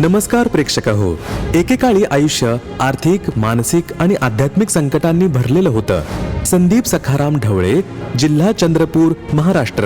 नमस्कार प्रेक्षक हो एकेकाळी आयुष्य आर्थिक मानसिक आणि आध्यात्मिक संकटांनी भरलेलं होतं. संदीप सखाराम ढवळे जिल्हा चंद्रपूर महाराष्ट्र.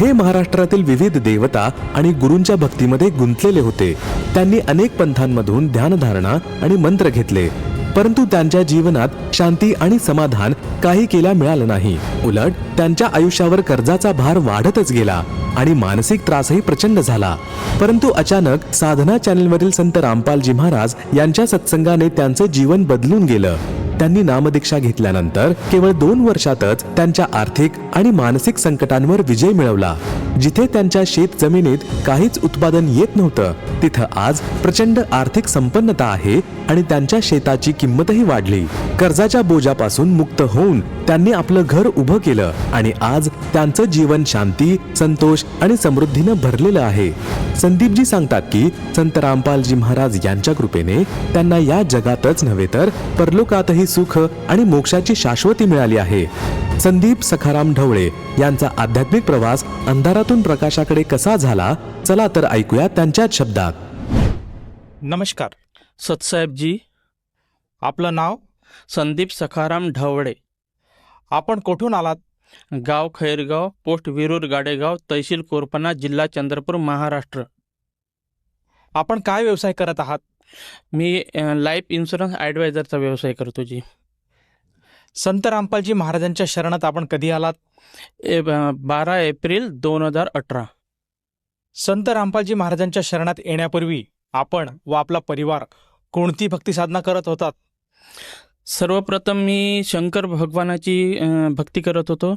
हे महाराष्ट्रातील विविध देवता आणि गुरूंच्या भक्तीमध्ये गुंतलेले होते. त्यांनी अनेक पंथांमधून ध्यानधारणा आणि मंत्र घेतले. परंतु त्यांच्या जीवनात शांती आणि समाधान काही केल्या मिळालं नाही. उलट त्यांच्या आयुष्यावर कर्जाचा भार वाढतच गेला. आणि मानसिक त्रासही प्रचंड झाला. परंतु अचानक साधना चॅनेलवरील संत रामपालजी महाराज यांच्या सत्संगाने त्यांचं जीवन बदलून गेलं. त्यांनी नामदीक्षा घेतल्यानंतर केवळ दोन वर्षातच त्यांच्या आर्थिक आणि मानसिक संकटांवर विजय मिळवला. जिथे त्यांच्या शेत जमिनीत काहीच उत्पादन येत नव्हतं तिथं आज प्रचंड आर्थिक संपन्नता आहे आणि त्यांच्या शेताची किंमतही वाढली. कर्जाच्या बोजापासून मुक्त होऊन त्यांनी आपलं घर उभं केलं आणि आज त्यांचं जीवन शांती संतोष आणि समृद्धीनं भरलेलं आहे. संदीपजी सांगतात की संत रामपालजी महाराज यांच्या कृपेने त्यांना या जगातच नव्हे तर परलोकातही सुख आणि मोक्षाची शाश्वती मिळाली आहे. संदीप सखाराम ढवळे यांचा आध्यात्मिक प्रवास अंधारातून प्रकाशाकडे कसा झाला चला तर ऐकूया त्यांच्याच शब्दात. नमस्कार. सतसाहेबजी. आपलं नाव? संदीप सखाराम ढवळे. आपण कुठून आलात? गाव खैरगाव पोस्ट विरूर गाडेगाव तहसील कोरपणा जिल्हा चंद्रपूर महाराष्ट्र. आपण काय व्यवसाय करत आहात? मी लाईफ इन्शुरन्स ॲडवायझरचा व्यवसाय करतो जी. संत रामपालजी महाराजांच्या शरणात आपण कधी आलात? ए बारा एप्रिल दोन हजार अठरा. संत रामपालजी महाराजांच्या शरणात येण्यापूर्वी आपण व आपला परिवार कोणती भक्ती साधना करत होतात? सर्वप्रथम मी शंकर भगवानाची भक्ती करत होतो.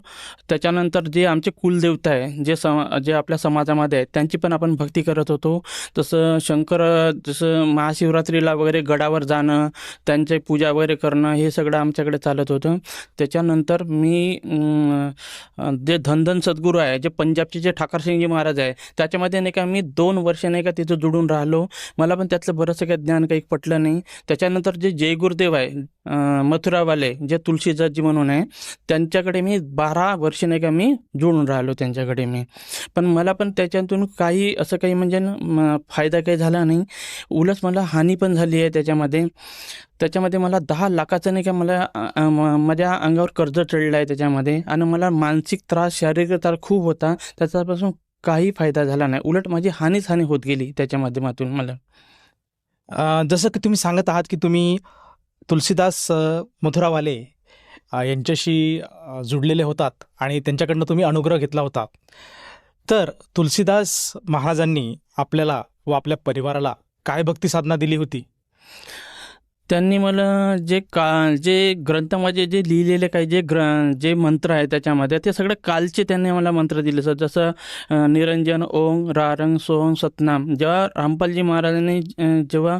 त्याच्यानंतर जे आमचे कुलदेवता आहे जे सम जे आपल्या समाजामध्ये आहे त्यांची पण आपण भक्ती करत होतो. तसं शंकर जसं महाशिवरात्रीला वगैरे गडावर जाणं त्यांचे पूजा वगैरे करणं हे सगळं आमच्याकडे चालत होतं. त्याच्यानंतर मी जे धनधन सद्गुरू आहे जे पंजाबचे जे ठाकरसिंगजी महाराज आहे त्याच्यामध्ये नाही का मी दोन वर्ष नाही का तिथं जुडून राहिलो. मला पण त्यातलं बरंचसं काही ज्ञान काही पटलं नाही. त्याच्यानंतर जे जय गुरुदेव आहे मथुरावाले जे तुलसीदासजी म्हणून आहे त्यांच्याकडे मी बारा वर्ष नाही का मी जुळून राहिलो त्यांच्याकडे मी. पण मला पण त्याच्यातून काही असं काही म्हणजे फायदा काही झाला नाही. उलट मला हानी पण झाली आहे त्याच्यामध्ये. त्याच्यामध्ये मला दहा लाखाचं नाही का मला म- माझ्या अंगावर कर्ज चढलं आहे त्याच्यामध्ये. आणि मला मानसिक त्रास शारीरिक त्रास खूप होता. त्याच्यापासून काही फायदा झाला नाही. उलट माझी हानीच हानी होत गेली त्याच्या माध्यमातून मला. जसं की तुम्ही सांगत आहात की तुम्ही तुलसीदास मथुरावाले यांच्याशी जुडलेले होतात आणि त्यांच्याकडनं तुम्ही अनुग्रह घेतला होता. तर तुलसीदास महाराजांनी आपल्याला व आपल्या परिवाराला काय भक्ती साधना दिली होती? त्यांनी मला जे का जे ग्रंथामध्ये जे लिहिलेले काही जे ग्र जे मंत्र आहे त्याच्यामध्ये ते सगळे कालचे त्यांनी मला मंत्र दिले. सर जसं निरंजन ओम रारंग सोम सतनाम. जेव्हा रामपालजी महाराजांनी जेव्हा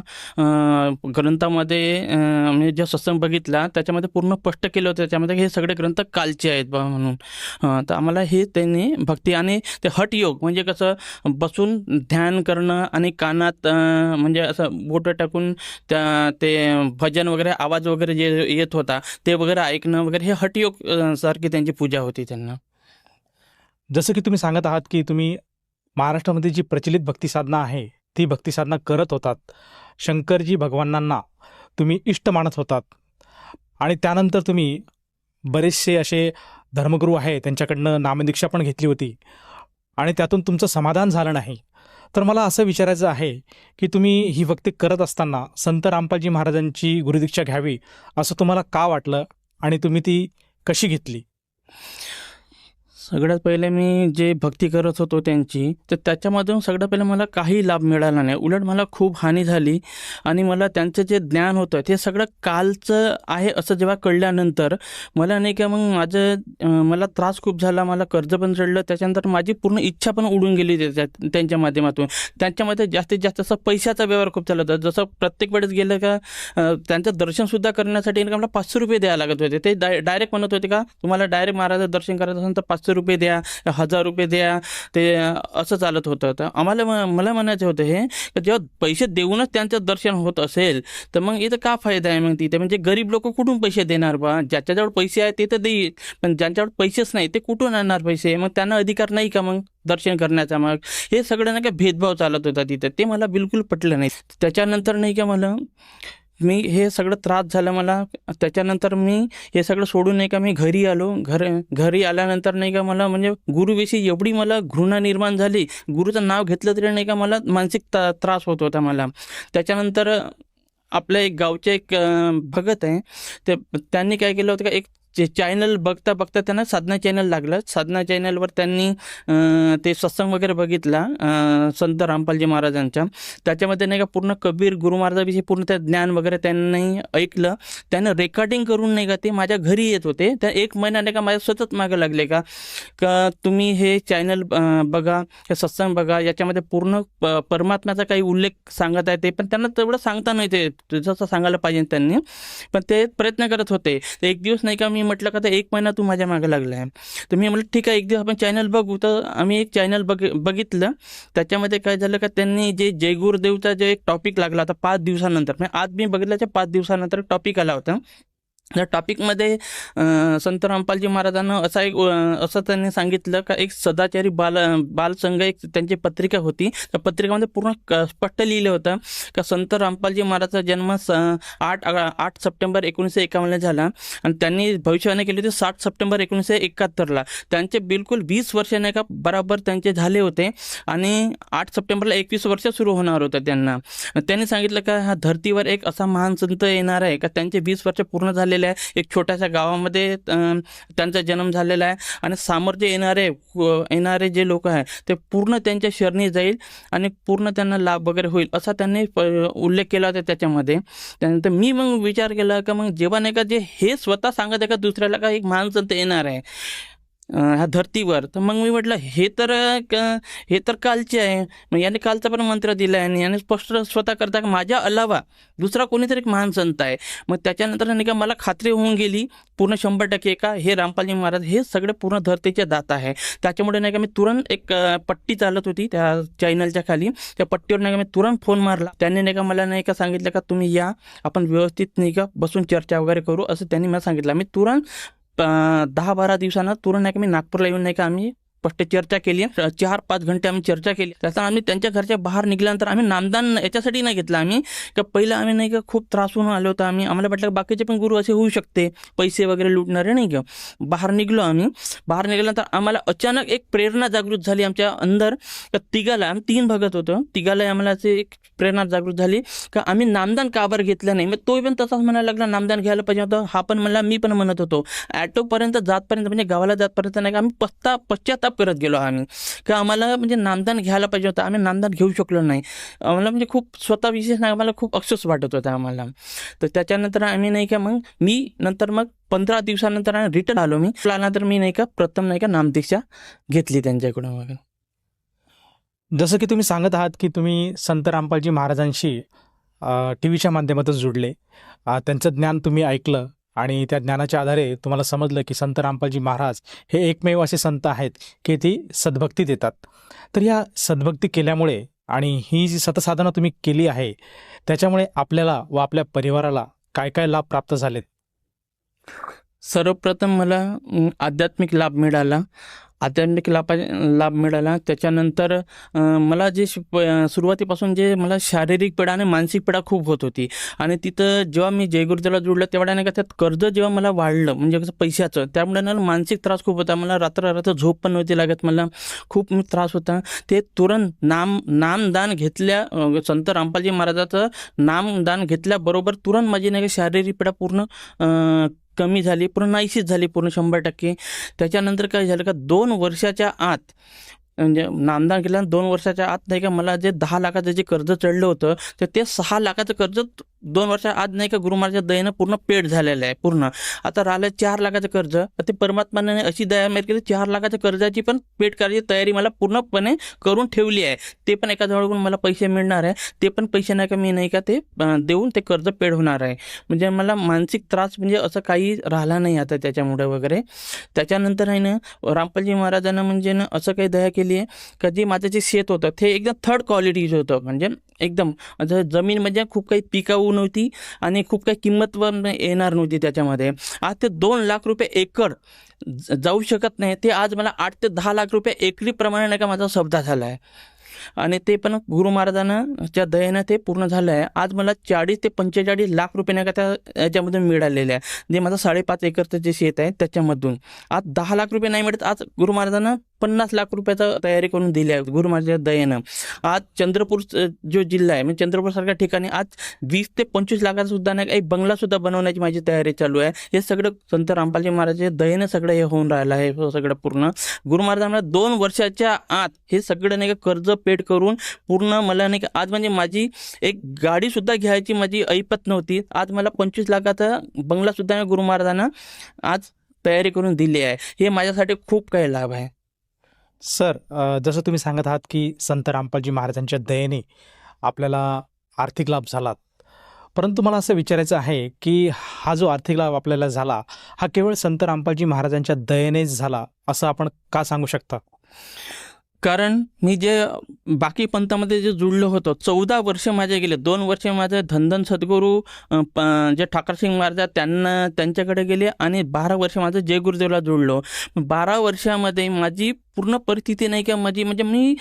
ग्रंथामध्ये म्हणजे जेव्हा सत्संग बघितला त्याच्यामध्ये पूर्ण स्पष्ट केलं होतं त्याच्यामध्ये हे सगळे ग्रंथ कालचे आहेत बा म्हणून. तर आम्हाला हे त्यांनी भक्ती आणि ते हठयोग म्हणजे कसं बसून ध्यान करणं आणि कानात म्हणजे असं बोटं टाकून त्या ते भजन वगैरे आवाज वगैरे जे येत होता ते वगैरे ऐकणं वगैरे हे हटयोग सारखी त्यांची पूजा होती त्यांना. जसं की तुम्ही सांगत आहात की तुम्ही महाराष्ट्रामध्ये जी प्रचलित भक्तिसाधना आहे ती भक्तिसाधना करत होतात. शंकरजी भगवानांना तुम्ही इष्ट मानत होतात. आणि त्यानंतर तुम्ही बरेचसे असे धर्मगुरू आहे त्यांच्याकडनं नामदीक्षा पण घेतली होती. आणि त्यातून तुमचं समाधान झालं नाही. तर मला असं विचारायचं आहे की तुम्ही ही भक्ती करत असताना संत रामपालजी महाराजांची गुरुदीक्षा घ्यावी असं तुम्हाला का वाटलं आणि तुम्ही ती कशी घेतली? सगळ्यात पहिले मी जे भक्ती करत होतो त्यांची तर त्याच्यामधून सगळ्यात पहिले मला काही लाभ मिळाला नाही. उलट मला खूप हानी झाली आणि मला त्यांचं जे ज्ञान होतं ते सगळं कालचं आहे असं जेव्हा कळल्यानंतर मला नाही का मग माझं मला त्रास खूप झाला मला कर्ज पण चढलं त्याच्यानंतर माझी पूर्ण इच्छा पण उडून गेली त्याच्यात त्यांच्या माध्यमातून. त्यांच्यामध्ये जास्तीत जास्त असं पैशाचा व्यवहार खूप चालत होता. जसं प्रत्येक वेळेस गेलं का त्यांचं दर्शनसुद्धा करण्यासाठी का मला पाचशे रुपये द्यायला लागत होते. ते डायरेक्ट म्हणत होते का तुम्हाला डायरेक्ट महाराजाचं दर्शन करायचं असेल तर पाचशे रुपये द्या हजार रुपये द्या ते असं चालत होतं. तर आम्हाला मला म्हणायचं होतं हे की जेव्हा पैसे देऊनच त्यांचं दर्शन होत असेल तर मग इथं का फायदा आहे मग तिथे? म्हणजे गरीब लोक कुठून पैसे देणार बा? ज्याच्याजवळ पैसे आहेत ते तर देईल पण ज्यांच्याकडे पैसेच नाही ते कुठून आणणार पैसे? मग त्यांना अधिकार नाही का मग दर्शन करण्याचा मग? हे सगळं नाही का भेदभाव चालत होता तिथं. ते मला बिलकुल पटलं नाही. त्याच्यानंतर नाही का मला मी हे सगळं त्रास झालं मला. त्याच्यानंतर मी हे सगळं सोडून नाही का मी घरी आलो. घर घरी आल्यानंतर नाही का मला म्हणजे गुरुविषयी एवढी मला घृणा निर्माण झाली. गुरुचं नाव घेतलं तरी नाही का मला मानसिक त्रास होत होता मला. त्याच्यानंतर आपल्या एक गावचे एक भगत आहे. ते त्यांनी काय केलं होतं का एक जे चॅनल बघता बघता त्यांना साधना चॅनल लागलं. साधना चॅनलवर त्यांनी ते सत्संग वगैरे बघितला संत रामपालजी महाराजांच्या. त्याच्यामध्ये नाही का पूर्ण कबीर गुरु महाराजाविषयी पूर्ण त्या ज्ञान वगैरे त्यांनी ऐकलं. त्यानं रेकॉर्डिंग करून नाही का ते माझ्या घरी येत होते. त्या एक महिना नाही का माझ्या सतत मागं लागले का? का तुम्ही हे चॅनल बघा हे सत्संग बघा याच्यामध्ये पूर्ण प- परमात्म्याचा काही उल्लेख सांगत आहे ते. पण त्यांना तेवढं सांगता नाही ते जसं सांगायला पाहिजे त्यांनी. पण ते प्रयत्न करत होते. तर एक दिवस नाही का मी म्हटलं का तर एक महिना तू माझ्या मागे लागला आहे तर मी म्हटलं ठीक आहे एक दिवस आपण चॅनल बघू. तर आम्ही एक चॅनल बघ बघितलं. त्याच्यामध्ये काय झालं का त्यांनी जे जयगुरुदेवचा जे एक टॉपिक लागला होता पाच दिवसानंतर. म्हणजे आज मी बघितल्याच्या पाच दिवसानंतर टॉपिक आला होता. या टॉपिकमध्ये संत रामपालजी महाराजांना असा एक असं त्यांनी सांगितलं का एक सदाचारी बाल बालसंघ एक त्यांची पत्रिका होती. त्या पत्रिकामध्ये पूर्ण क- स्पष्ट लिहिलं होतं का संत रामपालजी महाराजचा जन्म स आठ आठ सप्टेंबर एकोणीसशे एकावन्न झाला. आणि त्यांनी भविष्यवाणी केली होती साठ सप्टेंबर एकोणीसशे एकाहत्तरला. त्यांचे बिलकुल वीस वर्ष नाही का बराबर त्यांचे झाले होते. आणि आठ सप्टेंबरला एकवीस वर्ष सुरू होणार होतं त्यांना. त्यांनी सांगितलं का हा धर्तीवर एक असा महान संत येणार आहे का त्यांचे वीस वर्ष पूर्ण झालेले आहे. एक छोट्याशा गावामध्ये त्यांचा जन्म झालेला आहे. आणि समोर जे येणारे येणारे जे लोक आहे ते पूर्ण त्यांच्या शरणी जाईल आणि पूर्ण त्यांना लाभ वगैरे होईल असा त्यांनी उल्लेख केला होता त्याच्यामध्ये. त्यानंतर मी मग विचार केला का मग जेव्हा नाही का जे हे स्वतः सांगत आहे का दुसऱ्याला का एक महान संत येणार आहे? ह्या धर्तीवर. तर मग मी म्हटलं हे तर हे तर कालचे आहे. मग याने कालचा पण मंत्र दिला आहे आणि याने स्पष्ट स्वतः करता का माझ्या अलावा दुसरा कोणीतरी एक महान संत आहे. मग त्याच्यानंतर नाही का मला खात्री होऊन गेली पूर्ण शंभर टक्के का? हे रामपालजी महाराज हे सगळे पूर्ण धर्तीचे दात आहे. त्याच्यामुळे नाही का मी तुरंत एक पट्टी चालत होती त्या चॅनलच्या खाली. त्या पट्टीवर नाही का मी तुरंत फोन मारला. त्यांनी नाही का मला नाही का सांगितलं का तुम्ही या आपण व्यवस्थित नाही का बसून चर्चा वगैरे करू असं त्यांनी मला सांगितलं. मी तुरंत दहा बारा दिवसानं तुरंत नाही का मी नागपूरला येऊन नाही का आम्ही स्पष्ट चर्चा केली. चार पाच घंटे आम्ही चर्चा केली. त्याचा आम्ही त्यांच्या घरच्या बाहेर निघाल्यानंतर आम्ही नामदान याच्यासाठी नाही घेतलं आम्ही. का पहिलं आम्ही नाही का खूप त्रास होऊन आलो होतो आम्ही. आम्हाला वाटलं बाकीचे पण गुरु असे होऊ शकते. पैसे वगैरे लुटणारे नाही का. बाहेर निघलो आम्ही. बाहेर निघाल्यानंतर आम्हाला अचानक एक प्रेरणा जागृत झाली आमच्या अंदर. का तिघाला आम्ही तीन भगत होतो. तिघाला आम्हाला असे एक प्रेरणा जागृत झाली. का आम्ही नामदान काबर घेतलं नाही? मग तो पण तसाच म्हणायला लागला नामदान घ्यायला पाहिजे होतं. हा पण म्हणला मी पण म्हणत होतो. ॲटोपर्यंत जातपर्यंत म्हणजे गावाला जातपर्यंत नाही का आम्ही पस्ता पश्चाताप करत गेलो आम्ही. की आम्हाला म्हणजे नामदान घ्यायला पाहिजे होतं. आम्ही नामदान घेऊ शकलो नाही. आम्हाला म्हणजे खूप स्वतः विशेष नाही आम्हाला खूप अफसोस वाटत होता आम्हाला. तर त्याच्यानंतर आम्ही नाही का मग मी नंतर मग पंधरा दिवसानंतर आम्ही रिटर्न आलो मी. आल्यानंतर मी नाही का प्रथम नाही का नामदीक्षा घेतली त्यांच्याकडून वगैरे जसं की तुम्ही सांगत आहात की तुम्ही संत रामपालजी महाराजांशी टी व्हीच्या माध्यमातून जुडले. त्यांचं ज्ञान तुम्ही ऐकलं. आणि त्या ज्ञानाच्या आधारे तुम्हाला समजलं की संत रामपालजी महाराज हे एकमेव असे संत आहेत की ती सद्भक्ती देतात. तर या सद्भक्ती केल्यामुळे आणि ही जी सतसाधना तुम्ही केली आहे त्याच्यामुळे आपल्याला व आपल्या परिवाराला काय काय लाभ प्राप्त झालेत? सर्वप्रथम मला आध्यात्मिक लाभ मिळाला. आध्यात्मिक लाभा लाभ मिळाला. त्याच्यानंतर मला जे सुरुवातीपासून जे मला शारीरिक पीडा आणि मानसिक पीडा खूप होत होती. आणि तिथं जेव्हा मी जयगुरुदेवला जोडलं तेवढ्या नाही का त्यात कर्ज जेव्हा मला वाढलं म्हणजे कसं पैशाचं त्यामुळे ना मानसिक त्रास खूप होता. मला रात्र रात्र झोप पण नव्हती लागत मला. खूप त्रास होता. ते तुरंत नाम नामदान घेतल्या संत रामपालजी महाराजाचं नामदान घेतल्याबरोबर तुरंत माझी नाही का शारीरिक पीडा पूर्ण कमी झाली पूर्ण नाहीशीच झाली पूर्ण शंभर टक्के. त्याच्यानंतर काय झालं का दोन वर्षाच्या आत म्हणजे नामदान केल्यानंतर दोन वर्षाच्या आत नाही का मला जे दहा लाखाचं जे कर्ज चढलं होतं तर ते सहा लाखाचं कर्ज दोन वर्षा आज नाही का गुरु महाराजच्या दयेनं पूर्ण पेड झालेलं आहे पूर्ण. आता राहिलं चार लाखाचं कर्ज ते परमात्माने अशी दया मिळत केली चार लाखाच्या कर्जाची पण पेड करायची तयारी मला पूर्णपणे करून ठेवली आहे. ते पण एका जवळून मला पैसे मिळणार आहे ते पण पैसे नाही का मी नाही का ते देऊन ते कर्ज पेड होणार आहे. म्हणजे मला मानसिक त्रास म्हणजे असं काही राहिला नाही आता त्याच्यामुळे वगैरे. त्याच्यानंतर आहे ना रामपालजी महाराजांना म्हणजे ना असं काही दया केली आहे का जे माझं जे शेत होतं ते एकदम थर्ड क्वालिटीचं होतं. म्हणजे एकदम जमीन म्हणजे खूप काही पिकाऊ नव्हती आणि खूप काही किंमत पण येणार नव्हती त्याच्यामध्ये. आज ते दोन लाख रुपये एकर जाऊ शकत नाही. ते आज मला आठ ते दहा लाख रुपये एकरीप्रमाणे नाही का माझा शब्द झाला आहे आणि ते पण गुरु महाराजांच्या दयेनं ते पूर्ण झालं आहे आज मला चाळीस ते पंचेचाळीस लाख रुपये नाही का त्या याच्यामधून मिळालेले आहे. जे माझं साडेपाच एकरचं जे शेत आहे त्याच्यामधून. आज दहा लाख रुपये नाही मिळत आज गुरु महाराजांना पन्नास लाख रुपयाचा तयारी करून दिली आहे गुरु महाराजांच्या दयेनं. आज चंद्रपूर जो जिल्हा आहे म्हणजे चंद्रपूरसारख्या ठिकाणी आज वीस ते पंचवीस लाखाचा सुद्धा नाही का एक बंगलासुद्धा बनवण्याची माझी तयारी चालू आहे. हे सगळं संत रामपालजी महाराजांच्या दयेनं सगळं हे होऊन राहिलं आहे सगळं पूर्ण. गुरु महाराजांना दोन वर्षाच्या आत हे सगळं नाही का कर्ज पेड करून पूर्ण मला नाही का आज म्हणजे माझी एक गाडीसुद्धा घ्यायची माझी ऐपत नव्हती. आज मला पंचवीस लाखाचा बंगलासुद्धा गुरु महाराजांना आज तयारी करून दिली आहे. हे माझ्यासाठी खूप काही लाभ आहे. सर जसं तुम्ही सांगत आहात की संत रामपालजी महाराजांच्या दयेने आपल्याला आर्थिक लाभ झाला. परंतु मला असं विचारायचं आहे की हा जो आर्थिक लाभ आपल्याला झाला हा केवळ संत रामपालजी महाराजांच्या दयेनेच झाला असं आपण का सांगू शकता? कारण मी जे बाकी पंथामध्ये जे जुळलो होतो चौदा वर्ष माझे गेले. दोन वर्ष माझे धनधन सद्गुरू प- जे ठाकरसिंग महाराज त्यांना त्यांच्याकडे गेले आणि बारा वर्ष माझं जय गुरुदेवला जुळलो. बारा वर्षामध्ये माझी पूर्ण परिस्थिती नाही का माझी म्हणजे मी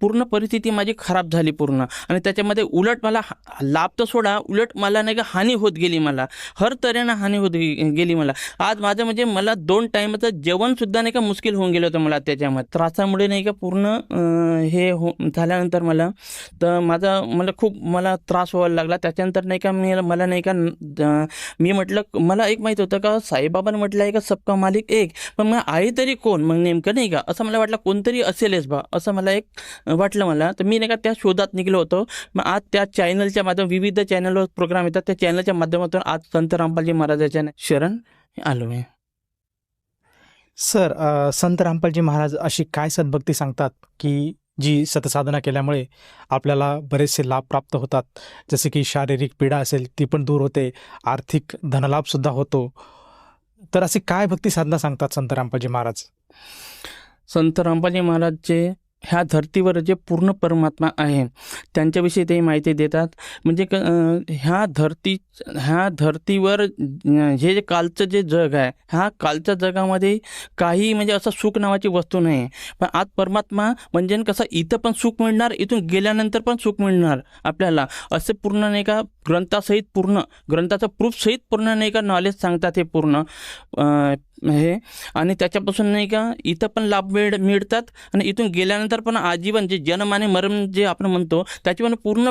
पूर्ण परिस्थिती माझी खराब झाली पूर्ण. आणि त्याच्यामध्ये उलट मला हा- लाभ तर सोडा उलट मला नाही का हानी होत गेली मला. हर तऱ्हेनं हानी होत गेली मला. आज माझं म्हणजे मला दोन टाईमचं जेवणसुद्धा नाही का मुश्किल होऊन गेलं होतं मला त्याच्यामध्ये. त्रासामुळे नाही का पूर्ण हे हो झाल्यानंतर मला तर माझा मला खूप मला त्रास व्हायला लागला. त्याच्यानंतर नाही का मी मला नाही का मी म्हटलं मला एक माहीत होतं का साईबाबाने म्हटलं आहे का सबका मालिक एक. पण मग आई तरी कोण? मग नेमकं नाही का? असं मला वाटलं कोणतरी असेलच बा असं मला एक वाटलं मला. तर मी नाही का त्या शोधात निघलो होतो. मग आज त्या चॅनलच्या माध्यम विविध चॅनलवर प्रोग्राम येतात. त्या चॅनलच्या माध्यमातून आज संत रामपालजी महाराजाच्या शरण आलो मी. सर संत रामपालजी महाराज अशी काय सद्भक्ती सांगतात की जी सतसाधना केल्यामुळे आपल्याला बरेचसे लाभ प्राप्त होतात? जसे की शारीरिक पीडा असेल ती पण दूर होते. आर्थिक धनलाभसुद्धा होतो. तर अशी काय भक्ती साधना सांगतात संत रामपालजी महाराज? संत रामपालजी महाराजचे ह्या धर्तीवर जे पूर्ण परमात्मा आहे त्यांच्याविषयी ते माहिती देतात. म्हणजे क ह्या धरती ह्या धर्तीवर हे जे कालचं जे जग आहे ह्या कालच्या जगामध्ये काही म्हणजे असं सुख नावाची वस्तू नाही. आहे पण आज परमात्मा म्हणजे कसं इथं पण सुख मिळणार इथून गेल्यानंतर पण सुख मिळणार आपल्याला. असे पूर्ण नाही का ग्रंथासहित पूर्ण ग्रंथाचं प्रूफसहित पूर्ण नाही का नॉलेज सांगतात हे पूर्ण. हे आणि त्याच्यापासून नाही का इथं पण लाभ मिळ मिळतात आणि इथून गेल्यानंतर पण आजीवन जे जन्म आणि मरण जे आपण म्हणतो त्याची पण पूर्ण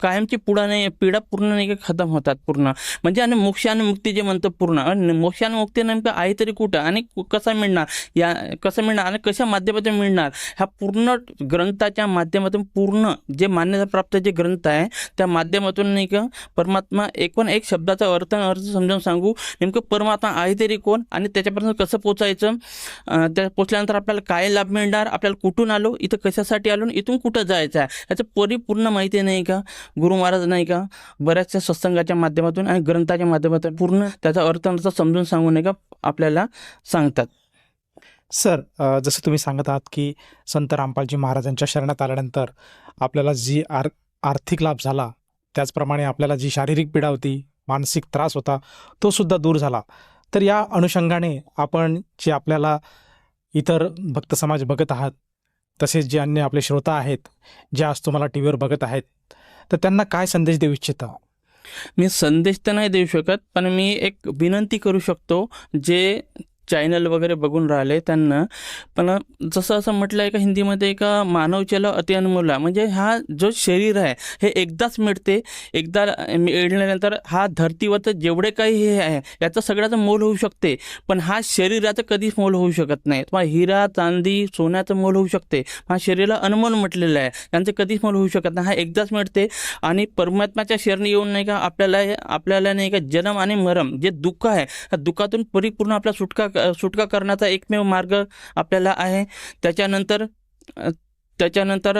कायमची पुढा नाही पिढा पूर्ण नाही का खतम होतात पूर्ण. म्हणजे आणि मोक्ष आणि मुक्ती जे म्हणतो पूर्ण. आणि मोक्ष आणि मुक्ती नेमकं आहे तरी कुठं आणि कु- कसा मिळणार? या कसं मिळणार आणि कशा माध्यमातून मिळणार? ह्या पूर्ण ग्रंथाच्या माध्यमातून पूर्ण जे मान्यताप्राप्त जे ग्रंथ आहे त्या माध्यमातून नाही का परमात्मा एक पण एक शब्दाचा अर्थ अर्थ समजावून सांगू. नेमकं परमात्मा आहे तरी कोण आणि त्या त्याच्यापर्यंत कसं पोचायचं? त्या पोचल्यानंतर आपल्याला काय लाभ मिळणार? आपल्याला कुठून आलो? इथं कशासाठी आलो? आणि इथून कुठं जायचं आहे? याचं परिपूर्ण माहिती नाही का? गुरु महाराज नाही का? बऱ्याचशा सत्संगाच्या माध्यमातून आणि ग्रंथाच्या माध्यमातून पूर्ण त्याचा अर्थ समजून सांगू नये का? आपल्याला सांगतात. सर जसं तुम्ही सांगत आहात की संत रामपालजी महाराजांच्या शरणात आल्यानंतर आपल्याला जी आर आर्थिक लाभ झाला त्याचप्रमाणे आपल्याला जी शारीरिक पीडा होती मानसिक त्रास होता तो सुद्धा दूर झाला. तर या अनुषंगाने आपण जे आपल्याला इतर भक्त समाज बघत आहात तसेच जे अन्य आपले श्रोता आहेत जे आज तुम्हाला टी व्हीवर बघत आहेत तर त्यांना काय संदेश देऊ इच्छिता? मी संदेश तर नाही देऊ शकत पण मी एक विनंती करू शकतो जे चॅनल वगैरे बघून राहिले त्यांना. पण जसं असं म्हटलं आहे का हिंदीमध्ये का मानवचेला अतिअनमोला म्हणजे हा जो शरीर आहे हे एकदाच मिळते एकदा मिळल्यानंतर हा धरतीवरचं जेवढे काही हे आहे याचं सगळ्याचं मोल होऊ शकते. पण हा शरीराचं कधीच मोल होऊ शकत नाही. किंवा हिरा चांदी सोन्याचं मोल होऊ शकते. हा शरीराला अनमोल म्हटलेलं आहे. त्यांचं कधीच मोल होऊ शकत नाही. हा एकदाच मिळते आणि परमात्म्याच्या शरणी येऊन नाही का आपल्याला आपल्याला नाही का जन्म आणि मरम जे दुःख आहे त्या दुःखातून परिपूर्ण आपला सुटका सुटका करण्याचा एकमेव मार्ग आपल्याला आहे. त्याच्यानंतर त्याच्यानंतर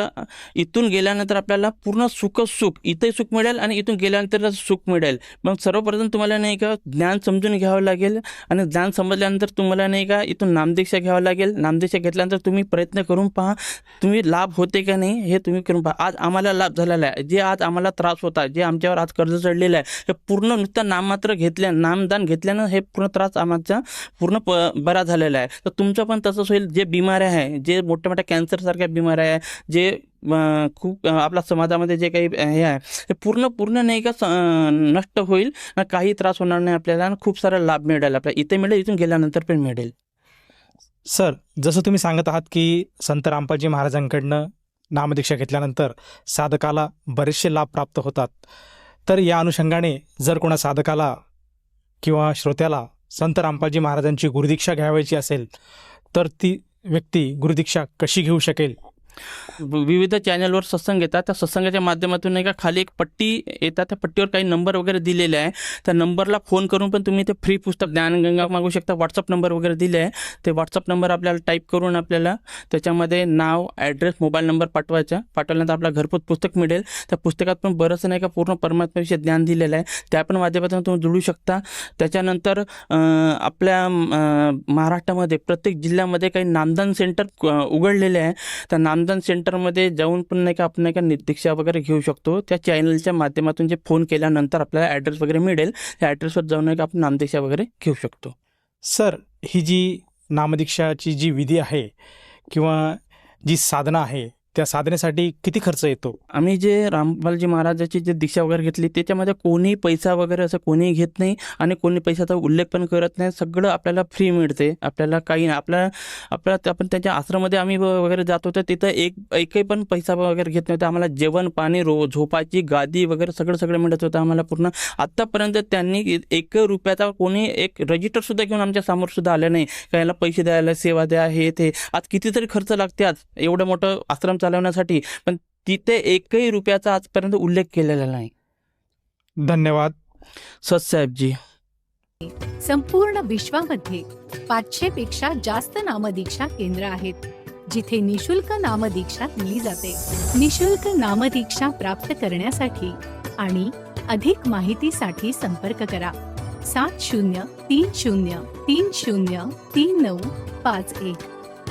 इथून गेल्यानंतर आपल्याला पूर्ण सुखच सुख इथंही सुख मिळेल आणि इथून गेल्यानंतर सुख मिळेल. मग सर्वप्रथम तुम्हाला नाही का ज्ञान समजून घ्यावं लागेल आणि ज्ञान समजल्यानंतर तुम्हाला नाही का इथून नामदीक्षा घ्यावं लागेल. नामदीक्षा घेतल्यानंतर तुम्ही प्रयत्न करून पहा तुम्ही लाभ होते का नाही हे तुम्ही करून पहा. आज आम्हाला लाभ झालेला आहे. जे आज आम्हाला त्रास होता जे आमच्यावर आज कर्ज चढलेलं आहे हे पूर्ण नुसतं नाममात्र घेतल्या नामदान घेतल्यानं हे पूर्ण त्रास आमचा पूर्ण प बरा झालेला आहे. तर तुमचं पण तसंच होईल. जे बिमाऱ्या आहे जे मोठ्या मोठ्या कॅन्सरसारख्या बिमाऱ्या आहे जे खूप आपल्या समाजामध्ये जे काही हे आहे ते पूर्ण पूर्ण नाही का स- नष्ट होईल ना काही त्रास होणार नाही आपल्याला आणि खूप सारा लाभ मिळेल आपल्याला. इथे मिळेल इथून गेल्यानंतर पण मिळेल. सर जसं तुम्ही सांगत आहात की संत रामपाजी महाराजांकडनं नामदीक्षा घेतल्यानंतर साधकाला बरेचसे लाभ प्राप्त होतात. तर या अनुषंगाने जर कोणा साधकाला किंवा श्रोत्याला संत रामपालजी महाराजांची गुरुदीक्षा घ्यावायची असेल तर ती व्यक्ती गुरुदीक्षा कशी घेऊ शकेल? विविध चॅनलवर सत्संग येतात. त्या सत्संगाच्या माध्यमातून नाही का खाली एक पट्टी येतात. त्या पट्टीवर काही नंबर वगैरे दिलेले आहे. त्या नंबरला फोन करून पण तुम्ही ते फ्री पुस्तक ज्ञानगंगा मागू शकता. व्हॉट्सअप नंबर वगैरे दिले आहे. ते व्हॉट्सअप नंबर आपल्याला टाईप करून आपल्याला त्याच्यामध्ये नाव ॲड्रेस मोबाईल नंबर पाठवायचा. पाठवल्यानंतर आपल्याला घरपोच पुस्तक मिळेल. त्या पुस्तकात पण बरंचसं नाही का पूर्ण परमात्म्याविषयी ज्ञान दिलेलं आहे. त्या पण माध्यमातून तुम्ही जुळू शकता. त्याच्यानंतर आपल्या महाराष्ट्रामध्ये प्रत्येक जिल्ह्यामध्ये काही नामदान सेंटर उघडलेले आहे. त्या नामदान सेंटरमध्ये जाऊन पण नाही का आपण नाही का दीक्षा वगैरे घेऊ शकतो. त्या चॅनलच्या माध्यमातून जे फोन केल्यानंतर आपल्याला ॲड्रेस वगैरे मिळेल. त्या ॲड्रेसवर जाऊन नाही का आपण नामदीक्षा वगैरे घेऊ शकतो. सर ही जी नामदीक्षाची जी विधी आहे किंवा जी साधना आहे त्या साधनेसाठी किती खर्च येतो? आम्ही जे रामपालजी महाराजाची जे दीक्षा वगैरे घेतली त्याच्यामध्ये कोणी पैसा वगैरे असं कोणीही घेत नाही आणि कोणी पैशाचा उल्लेख पण करत नाही. सगळं आपल्याला फ्री मिळते. आपल्याला काही नाही. आपल्या आपल्या आपण त्यांच्या आश्रममध्ये आम्ही व- वगैरे जात होतो. तिथं एक एकही पण पैसा वगैरे घेत नव्हता. आम्हाला जेवण पाणी रो झोपाची गादी वगैरे सगळं सगळं मिळत होतं आम्हाला पूर्ण. आत्तापर्यंत त्यांनी एक रुपयाचा कोणी एक रजिस्टर सुद्धा घेऊन आमच्यासमोर सुद्धा आलं नाही. का याला पैसे द्यायला सेवा द्या हे ते. आज कितीतरी खर्च लागते आज. एवढं मोठं आश्रम चालवण्यासाठी. पण तिथे एकही रुपयाचा आजपर्यंत उल्लेख केलेला नाही. धन्यवाद. सतसाहेबजी संपूर्ण विश्वामध्ये पाचशे पेक्षा जास्त नामदीक्षा केंद्र आहेत जिथे निशुल्क नामदीक्षा दिली जाते. निशुल्क नामदीक्षा प्राप्त करण्यासाठी आणि अधिक माहितीसाठी संपर्क करा. सात शून्य तीन शून्य तीन शून्य तीन नऊ पाच एक.